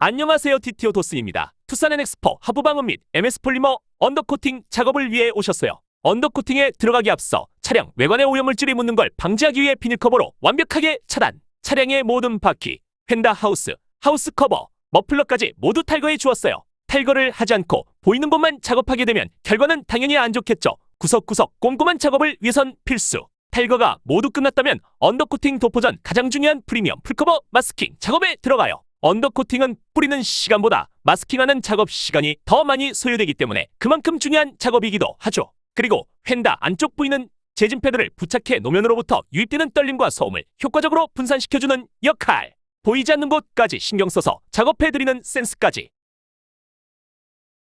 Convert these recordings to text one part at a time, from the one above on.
안녕하세요 TTO 도스입니다. 투싼 NX4 하부 방음 및 MS 폴리머 언더코팅 작업을 위해 오셨어요. 언더코팅에 들어가기 앞서 차량 외관에 오염물질이 묻는 걸 방지하기 위해 비닐 커버로 완벽하게 차단. 차량의 모든 바퀴, 펜다 하우스, 하우스 커버, 머플러까지 모두 탈거해 주었어요. 탈거를 하지 않고 보이는 곳만 작업하게 되면 결과는 당연히 안 좋겠죠. 구석구석 꼼꼼한 작업을 위해선 필수. 탈거가 모두 끝났다면 언더코팅 도포 전 가장 중요한 프리미엄 풀커버 마스킹 작업에 들어가요. 언더코팅은 뿌리는 시간보다 마스킹하는 작업 시간이 더 많이 소요되기 때문에 그만큼 중요한 작업이기도 하죠. 그리고 펜다 안쪽 부위는 재진 패드를 부착해 노면으로부터 유입되는 떨림과 소음을 효과적으로 분산시켜주는 역할. 보이지 않는 곳까지 신경 써서 작업해드리는 센스까지.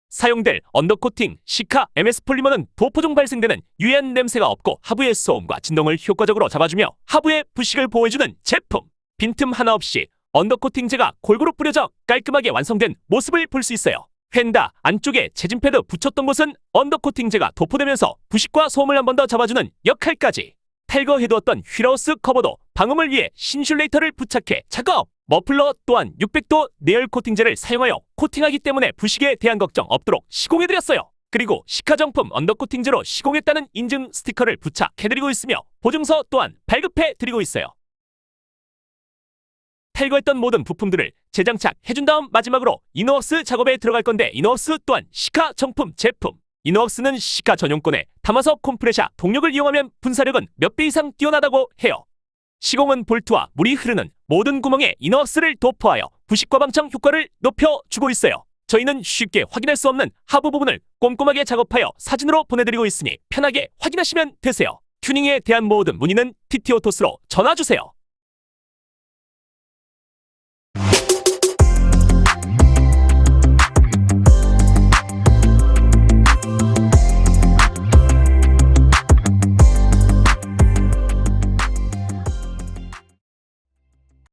사용될 언더코팅 시카 MS 폴리머는 도포 중 발생되는 유해한 냄새가 없고 하부의 소음과 진동을 효과적으로 잡아주며 하부의 부식을 보호해주는 제품. 빈틈 하나 없이 언더코팅제가 골고루 뿌려져 깔끔하게 완성된 모습을 볼 수 있어요. 펜다 안쪽에 재진 패드 붙였던 곳은 언더코팅제가 도포되면서 부식과 소음을 한 번 더 잡아주는 역할까지. 탈거해두었던 휠하우스 커버도 방음을 위해 신슐레이터를 부착해 작업! 머플러 또한 600도 내열 코팅제를 사용하여 코팅하기 때문에 부식에 대한 걱정 없도록 시공해드렸어요. 그리고 시카 정품 언더코팅제로 시공했다는 인증 스티커를 부착해드리고 있으며 보증서 또한 발급해드리고 있어요. 탈거했던 모든 부품들을 재장착 해준 다음 마지막으로 이노웍스 작업에 들어갈 건데 이노웍스 또한 시카 정품 제품. 이노웍스는 시카 전용권에 담아서 콤프레샤 동력을 이용하면 분사력은 몇 배 이상 뛰어나다고 해요. 시공은 볼트와 물이 흐르는 모든 구멍에 이너왁스를 도포하여 부식과 방청 효과를 높여주고 있어요. 저희는 쉽게 확인할 수 없는 하부 부분을 꼼꼼하게 작업하여 사진으로 보내드리고 있으니 편하게 확인하시면 되세요. 튜닝에 대한 모든 문의는 TT오토스로 전화주세요.